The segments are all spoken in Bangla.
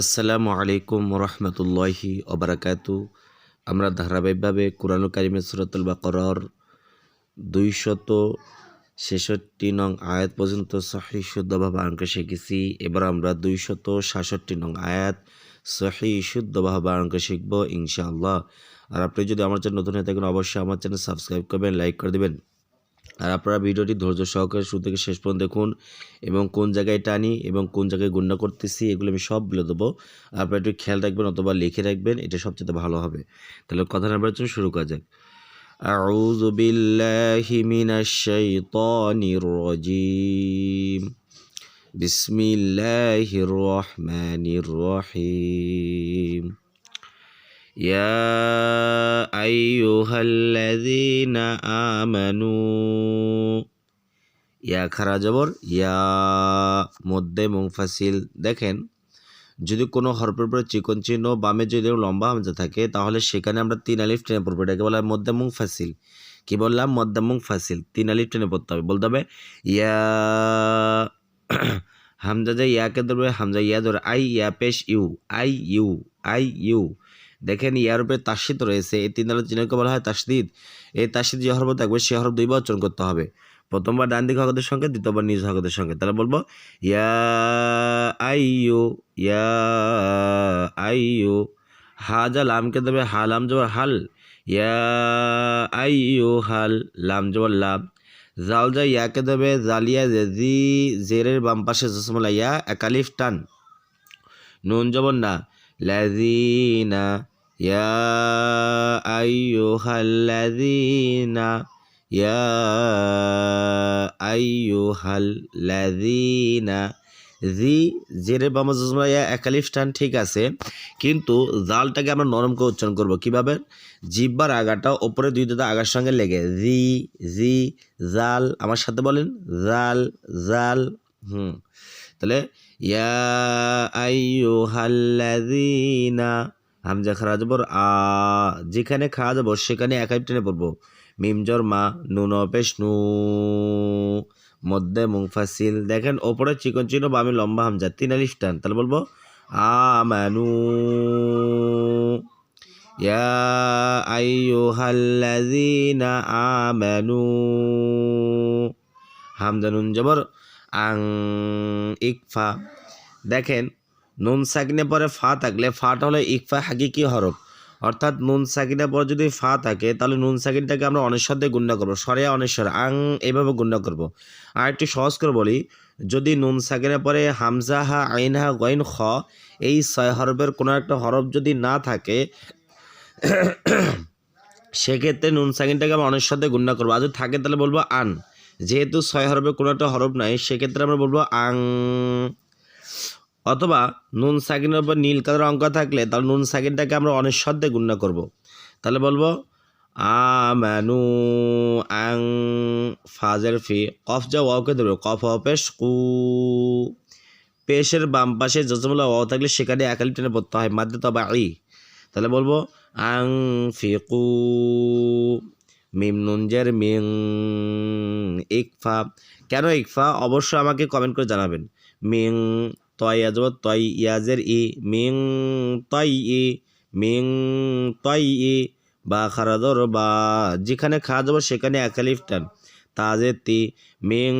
আসসালামু আলাইকুম রহমতুল্লাহি অবরাকাতু আমরা ধারাবাহিকভাবে কোরআন কারিমের সুরাতুল বাকরর দুইশত ছেষট্টি নং আয়াত পর্যন্ত সহি শুদ্ধভাবে অঙ্ক শিখেছি। এবার আমরা দুইশত সাতষট্টি নং আয়াত সহি শুদ্ধভাবে অঙ্ক শিখব ইনশাআল্লাহ। আর আপনি যদি আমার চ্যানেল নতুন হয়ে থাকেন, অবশ্যই আমার চ্যানেল সাবস্ক্রাইব করবেন, লাইক করে দেবেন। আর আপনারা ভিডিওটি ধৈর্য সহকারে শুরু থেকে শেষ পর্যন্ত দেখুন এবং কোন জায়গায় টানি এবং কোন জায়গায় গুণনা করতেছি এগুলো আমি সব বলে দেবো আপনারা একটু খেয়াল রাখবেন অথবা লিখে রাখবেন এটা সবচেয়ে ভালো হবে তাহলে কথা নাম্বার জন্য শুরু করা যাক أعوذ بالله من الشيطان الرجيم بسم الله الرحمن الرحيم يا أيها الذين آمنوا ইয়া খারা জবর ইয়া মধ্যে মুংফাসিল দেখেন যদি কোনো হরফের উপরে চিকন চিহ্ন বামে যদি লম্বা হামজা থাকে তাহলে সেখানে আমরা তিন আলিফ টেনে পড়বো এটাকে বলা হয় মধ্যে মুংফাসিল কি বললাম মধ্যে মুংফাসিল তিন আলিফ টেনে পড়তে হবে বলতে হবে ইয়া হামজা যে ইয়াকে ধরবে হামজা ইয়া ধরে আই ইয়া পেশ you I you I you দেখেন ইয়ার উপরে তাসিদ রয়েছে। এই তিন আলোর চিহ্নকে বলা হয় তাসদিদ এই তাসিদ যে হরফ থাকবে, সে হরফ দুইবার উচ্চারণ করতে হবে। প্রথমবার ডান দিক হকতের সঙ্গে, দ্বিতীয়বার নিজ হকতের সঙ্গে। তাহলে বলব, ইয়া আইয়ু ইয়া আইয়ু হাজা লামকে দেবে, হা লাম জবর হাল। ইয়া আইয়ু হাল, লাম জবর লাম। জাল যা ইয়াকে দেবে জালিয়া জি জেরের বাম পাশে জসমলা ইয়া, একালিফ টান। নুন জবর না। লাজিনা ইয়া আইয়ুহাল্লাযীনা ইয়া আইয়ুহাল্লাযীনা জি জেরে বামা জজমা ইয়া একালিফ টান ঠিক আছে, কিন্তু জালটাকে আমরা নরম করে উচ্চারণ করব কীভাবে? জিব্বার আগাটা ওপরে দুই দুটো আগার সঙ্গে লেগে, জি জি, জাল, আমার সাথে বলেন, জাল জাল, হুম, তাহলে, ইয়া আইয়ুহাল্লাযীনা হামজা খারা যাবর আ, যেখানে খাওয়া যাব সেখানে একাই টেনে পড়ব। মিমজর মা, নুন অপেশ নু মধ্যে মুংফাসিল দেখেন, ওপরে চিকন চিহ্ন আমি লম্বা হামজা, তিন আলিফ টান। তাহলে বলব আমানু ইয়া আইয়ুহাল্লাযীনা আমানু। হামজা, নুন জবর, আং, ইকফা। দেখেন নুন সাকিনে পরে ফা থাকলে ফাটা হলে ইকফা হাকিকি হরফ। অর্থাৎ নুন সাকিনের পরে যদি ফা থাকে, তাহলে নুন সাকিনটাকে আমরা অনেশ্বর দিয়ে গুণ্য করব। সরে অনেশ্বর আং এইভাবে গুণ্য করব। আর একটু সহজ করে বলি, যদি নুন সাকিনের পরে হামজা হা, আইন হা, গইন খ, এই ছয় হরফের কোনো একটা হরফ যদি না থাকে, সেক্ষেত্রে নুন সাকিনটাকে আমরা অনেশ্বর দিয়ে গুণ্য করব। আর যদি থাকে, তাহলে বলব আন। যেহেতু ছয় হরফের কোনো একটা হরফ নাই, সেক্ষেত্রে আমরা বলব আং। অথবা নুন সাকিনের উপর নীল কালার অঙ্ক থাকলে তাহলে নুন সাকিনটাকে আমরা অনেশ্বর দিয়ে গুণ্য করব। তাহলে বলব, আমানু আং ফাজের ফি, কফ যা ওয়াওকে দেবে কফ অপেশ কু পেশের বাম পাশে যজমলা ওয়াও থাকলে সেখানে একালি টেনে পড়তে হয়, মাদ্দে তবা আই তাহলে বলব, আং ফিকু, মিম নুনজের মিং ইকফা। কেন ইকফা? অবশ্যই আমাকে কমেন্ট করে জানাবেন। মিং তয় আজব তয় ইয়াজের ই, মিং তয় ই, মিং তয় ই, বা খারাদর বা, যেখানে খাওয়া যাব সেখানে একালিফ টান। তাজের তি, মিং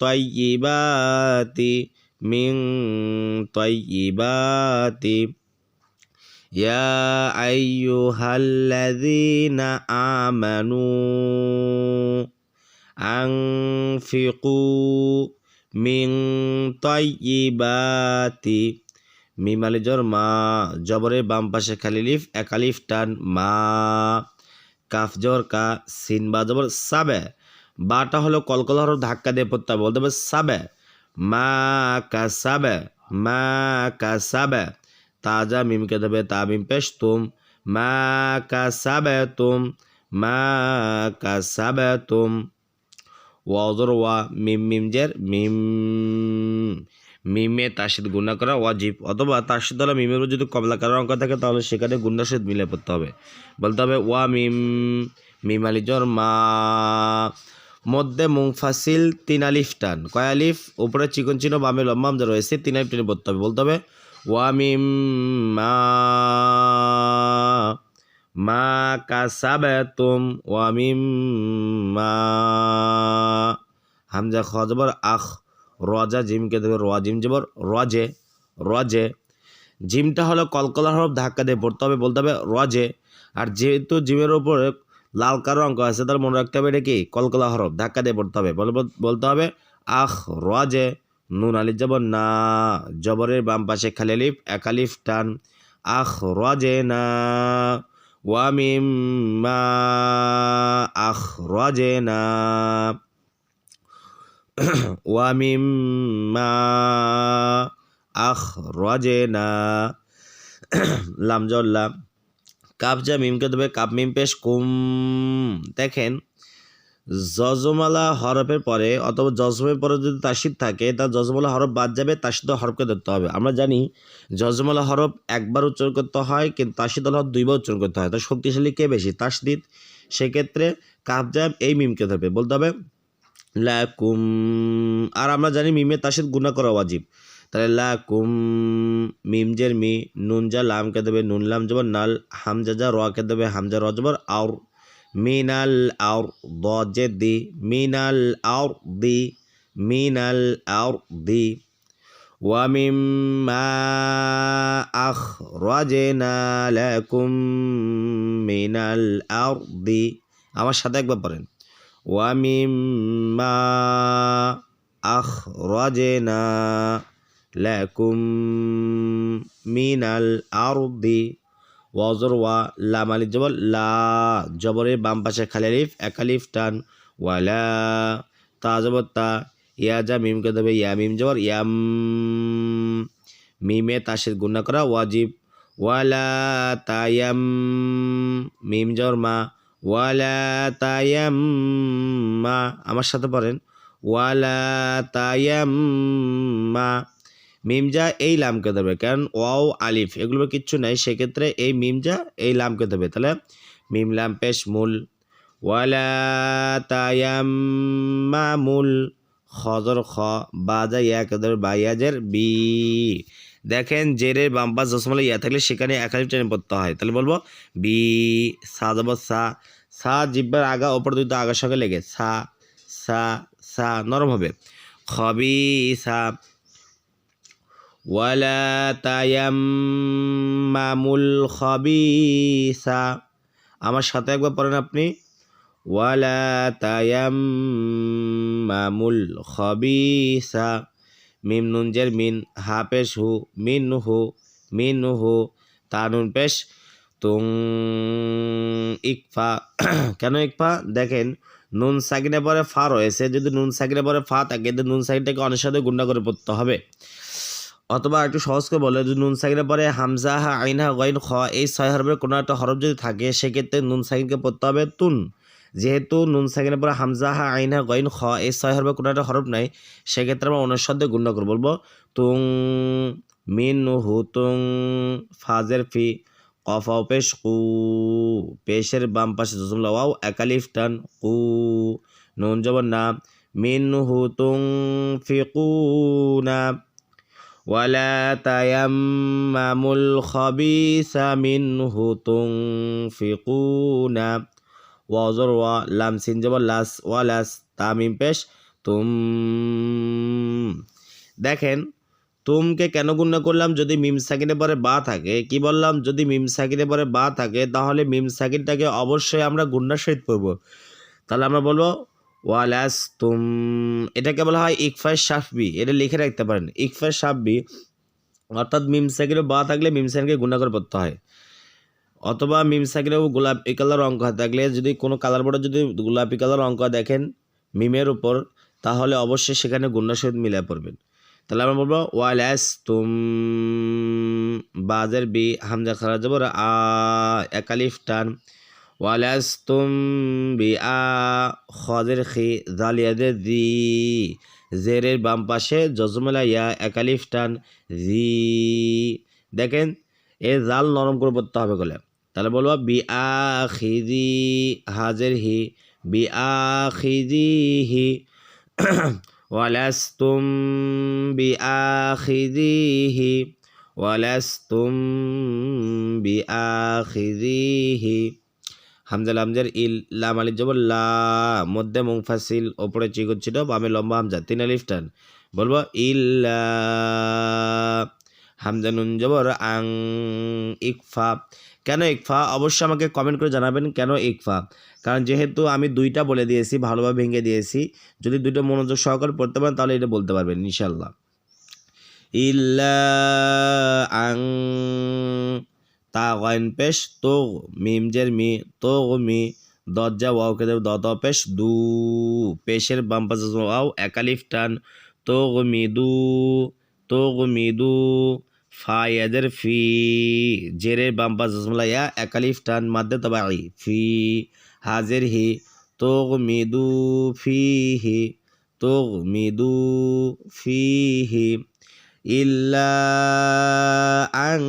তয় ইবাতি মিং তয় ইবাতি ইয়া আইয়ুহাল্লাযীনা আমানু, আনফিকু মিং তয়িবাতি মিমালি জর, মা। জবরের বাম পাশে খালিলিফ একালিফ টান, মা। কাফ জর, কা। সিন, বা জবর, সাবে। বাটা হলো কলকল হরফ ধাক্কা দিয়ে পড়তে বলতে হবে সাবে। মা কা সাবে, মা কা সাবে। তাজা মিমকে দেবে তা মিম পেশ তুম। মা কা সাবে তুম, মা কা সাবে তুম। ওয়াজর ওয়া মিম মিমজের মিম মিমে তার সাথে গুণা করা ওয়াজিব অথবা তার সাথে হলো মিমের যদি কমলাকার অঙ্ক থাকে তাহলে সেখানে গুণার সাথে মিলে পড়তে হবে। বলতে হবে ওয়া মিম মিম আলিজর মা। মধ্যে মুংফাসিল তিন আলিফ টান। কয় আলিফ? উপরে চিকন চিহ্ন, বামে লম্বা রয়েছে, তিন আলিফ টেনে পড়তে হবে। বলতে হবে ওয়া মিম, মা। কাসাবাতুম ওয়ামিম্মা হামজা খ আখ রজা জিমকে দেবে র জিম জবর, রজে রজে। জিমটা হলো কলকলা হরফ, ধাক্কা দিয়ে পড়তে হবে, বলতে হবে রজে। আর যেহেতু জিমের উপরে লাল কারও অঙ্ক আছে তার মনে রাখতে হবে এটা কি? কলকলা হরফ, ধাক্কা দিয়ে পড়তে হবে। বল- বলতে হবে আখ, রজে, নুন, আলিফ, জবর, না। জবরের বাম পাশে খালি আলিফ, এক আলিফ, টান। আখ, রজে, না। ওয়ামিম্মা আখ রজে না লামজল্লাম কাপ যা মিমকে দেবে কাপ মিম পেশ কুম দেখেন জজমালা হরফের পরে অথবা জজমের পরে যদি তাসিদ থাকে তা জজমালা হরফ বাদ যাবে তাসিদ হরফকে ধরতে হবে। আমরা জানি জজমালা হরফ একবার উচ্চারণ করতে হয়, কিন্তু তাসিদ হরফ দুইবার উচ্চারণ করতে হয়। তো শক্তিশালী কে বেশি তাসদিদ সেক্ষেত্রে কাপ জাম এই মিমকে ধরবে। বলতে হবে, লাকুম। আর আমরা জানি মিমে তাসিদ গুণা করা ওয়াজিব। তাহলে লাকুম মিমজের মি, নুন যা লামকে দেবে নুন লাম জবর নাল হামজা যা রকে দেবে হামজা র জবর আউর মিনাল আউর দ জে দি মিনাল আউর দি মিনাল আউর দি ومما أخرجنا لكم من الأرض আমার সাথে একবার পড়েন ومما أخرجنا لكم من الأرض ওয়াজর ওয়া, লাম আলিফ জবর, লা জবরের বাম পাশে খালি আলিফ, এক আলিফ, টান, ওয়ালা, তা জবর, তা, ইয়া যা মিমকে দেবে, ইয়া, মিম জবর, ইয়াম, মিমে তাসের গুণা করা, ওয়াজিব, ওয়ালা তায়াম মিম জবর, মা, ওয়ালা তায়াম মা, আমার সাথে পড়েন, ওয়ালা তায়াম মা মিমজা এই লামকে দেবে কারণ ওয়াও আলিফ, এগুলো কিচ্ছু নাই। সেক্ষেত্রে এই মিমজা এই লামকে দেবে তাহলে মিম লাম পেশ মূল। ওয়ালা তায়াম মূল। খজর খ বাজা ইয়াকে দেবে বায়াজের বি দেখেন জেরের বাম পাশ ইয়া থাকলে সেখানে এক আলিফ টেনে পড়তে হয়। তাহলে বলব বি, সা যাব সা। সা জিব্বার আগা, ওপর দুটো আগার সঙ্গে লেগে, সা সা সা, নরম হবে। খবি সা ওয়ালা তায়াম্মামুল খবিসা। আমার সাথে একবার পড়েন আপনি। ওয়ালা তায়াম্মামুল খবিসা। মিম নুন জের মিন, হা পেশ হু, মিন হু মিন হু তানুন পেশ, তুং ইকফা। কেন ইকফা? দেখেন, নুন সাকিনে পরে ফা রয়েছে, যদি নুন সাকিনে পরে ফা থাকে, তো নুন সাকিনটাকে অনেক সাথে গুন্ডা করে পড়তে হবে। অথবা একটু সহজ করে বলে যদি নুন সাকিনে পরে হামজা হা আইন হা গইন খ, এই ছয় হরফের কোনো একটা হরফ যদি থাকে, সেক্ষেত্রে নুন সাকিনকে পড়তে হবে তুন। যেহেতু নুন সাকিনের পরে হামজা হা আইন হা গইন খ, এই ছয় হরফের কোনো একটা হরফ নাই, সেক্ষেত্রে আমরা সাথে গুন্ডা করে বলব, তুং, মিন, হু, তুং, ফাজের ফি কফাও পেশ, কু, পেশের বাম পাশে জজমলা ওয়াও একালিফ টান, কু, নুন জবর না, মিন, হু, তুং, ফি, কু, না। ولا تيمموا الخبيث منه تنفقون وزر لام سين جبر লাস ওয়ালাস তামিম পেশ তুম দেখেন তুমকে কেন গুণনা করলাম যদি মিম সাকিনে পরে বা থাকে কি বললাম যদি মিম সাকিনে পরে বা থাকে তাহলে মিম সাকিনটাকে অবশ্যই আমরা গুণনার সহিত পড়বো তাহলে আমরা বলবো ওয়ালাস তুম এটাকে বলা হয় ইকফার সাফবি এটা লিখে রাখতে পারেন। ইকফার সাফবি অর্থাৎ মিম সাকিনে বা থাকলে মিম সাকিনকে গুণা করে পড়তে হয়। অথবা মিম সাকিনেও গোলাপি কালার অঙ্ক থাকলে যদি কোনো কালার বোর্ডে যদি গোলাপি কালার অঙ্ক দেখেন মিমের উপর, তাহলে অবশ্যই সেখানে গুণার সহিত মিলে পড়বেন। তাহলে আমরা বলব ওয়ালাস তুম বাজের বি, হামজা খারা জবর আ একালিফ টান। ওয়ালাস্তুম বি আ খদের খি জালিয়াদের দি জেরের বাম পাশে জজমেলা ইয়া একালিফ টান জি। দেখেন, এ জাল নরম করে পড়তে হবে বলে তাহলে বলব বি আ খিদি হাজের হি বি আ খিদি হি ওয়ালাস্তুম বি আ খিদি হি ওয়ালাস্তুম বিআখিযিহি হামজা লামজার ইল লাম আলিফ জবর লা মধ্যে মুংফাসিল ওপরে চিকন ছিল, বামে লম্বা হামজা, তিন আলিফ টান। বলব, ইল্লা হামজা নুন জবর আং ইকফা। কেন ইকফা? অবশ্যই আমাকে কমেন্ট করে জানাবেন কেন ইকফা। কারণ যেহেতু আমি দুইটা বলে দিয়েছি, ভালোভাবে ভেঙে দিয়েছি, যদি দুইটা মনোযোগ সহকারে পড়তে পারেন, তাহলে এটা বলতে পারবেন ইনশাল্লাহ ইল্লা আং তা গয়ন পেশ তো মিম জের মি, তো মি দরজা ওয়াওকে দেব দ ত পেশ দু, পেশের বাম পাশে ওয়াও, একালিফ টান, তো মি দু, তো মি দু, ফা ইয়াদের ফি জেরের বাম পাশে ইয়া, একালিফ টান, মাদ্দে তবাই ফি হাজের হি, তো মি দু, ফি হি, তো মি দু, ফি হি, ইল্লা আং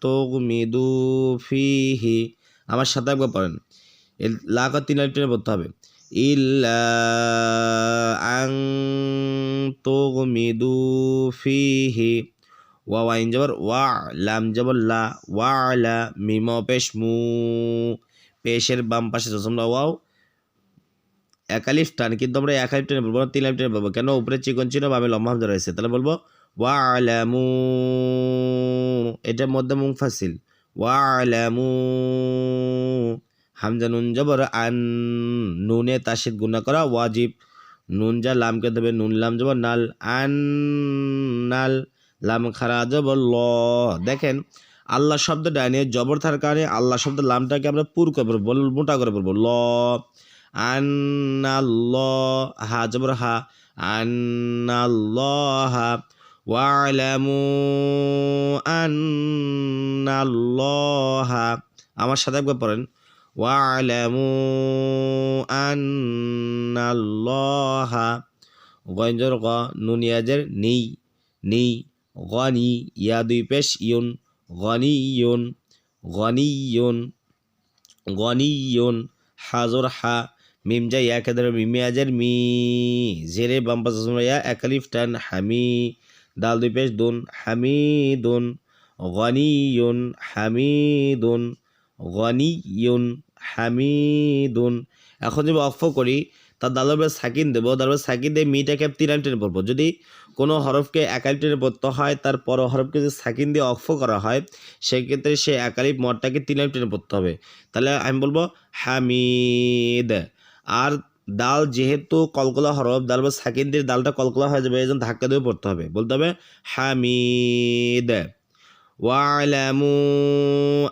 তুগমিদু ফিহি। আমার সাথে একবার পড়েন। লাকা তিন আলিফ টেনে পড়তে হবে। ইল্লা আং তুগমিদু ফিহি। ওয়া ওয়াইন জবর ওয়া, লাম জবর লা, ওয়া লা মিম পেশ মু। পেশের বাম পাশে জসমলা ওয়াও। একালিফ টান, কিন্তু আমরা একালিফ টেনে বলব না, তিন আলিফ টেনে বলব কেন? উপরে চিকন ছিল বা আমি লম্বা হামজা রয়েছে তাহলে বলব ওয়ালামু এটার মধ্যে মুংফাসিল ওয়ালামু হামজা নুন জবর আন, নুনে তাসিদ গুণা করা ওয়াজিব, নুন যা লামকে দেবে নুন লাম জবর নাল, আন নাল, লাম খারা জবর ল। দেখেন, আল্লাহ শব্দ ডাইনে জবর থাকার কারণে আল্লাহ শব্দ লামটাকে আমরা পুর করে পড়ব মোটা করে পড়ব, ল। আন্না ল, হা জবর হা আন্নাল্লাহ ওয়ালামু আন্নাল্লাহ আমার সাথে একবার পড়েন। ওয়ালামু আন্নাল্লাহ গঞ্জর গ। নুনিয়াজের নেই। নেই। গনি ইয়া দুই পেশ ইউন গনি ইউন গনি ইউন গনি ইউন হাজর হা। মিম যা মিমিয়াজের মি। জেরে বাম্পাস একালিফ টান হামি দাল দুই পেশ, দুন হামিদুন, গনিয়ুন হামিদুন গনিয়ুন হামিদুন। এখন যদি অক্ষ করি, তার দালের উপরে সাকিন দেবো তার উপরে সাকিন দিয়ে মিটাকে তিন আলিফ টেনে পড়ব। যদি কোনো হরফকে একালিফ টেনে পড়তে হয়, তার পর হরফকে যদি সাকিন দিয়ে অক্ষ করা হয়, সেক্ষেত্রে সে একালিফ মঠটাকে তিন আলিফ টেনে পড়তে হবে। তাহলে আমি বলব হামিদ। আর দাল যেহেতু কলকলা হরফ দাল বা সাকিন দিয়ে দালটা কলকলা হয়ে যাবে এই জন্য ধাক্কা দিয়ে পড়তে হবে। বলতে হবে, হামিদ, ওয়ালামু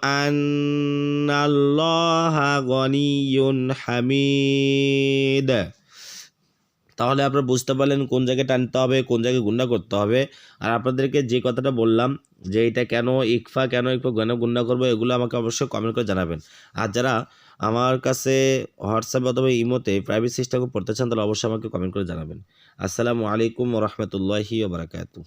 আন্নাল্লাহা গনিয়ুন হামিদ। তাহলে আপনারা বুঝতে পারলেন কোন জায়গায় টানতে হবে, কোন জায়গায় গুন্ডা করতে হবে। আর আপনাদেরকে যে কথাটা বললাম, যে এটা কেন ইকফা কেন ইকফা কেন গুন্ডা করব, এগুলো আমাকে অবশ্যই কমেন্ট করে জানাবেন। আর যারা আমার কাছে হোয়াটসঅ্যাপ অথবা ইমোতে প্রাইভেট সিস্টেম পড়তে চান তাহলে অবশ্যই আমাকে কমেন্ট করে জানাবেন। আসসালামু আলাইকুম রহমতুল্লাহি বারাকাতু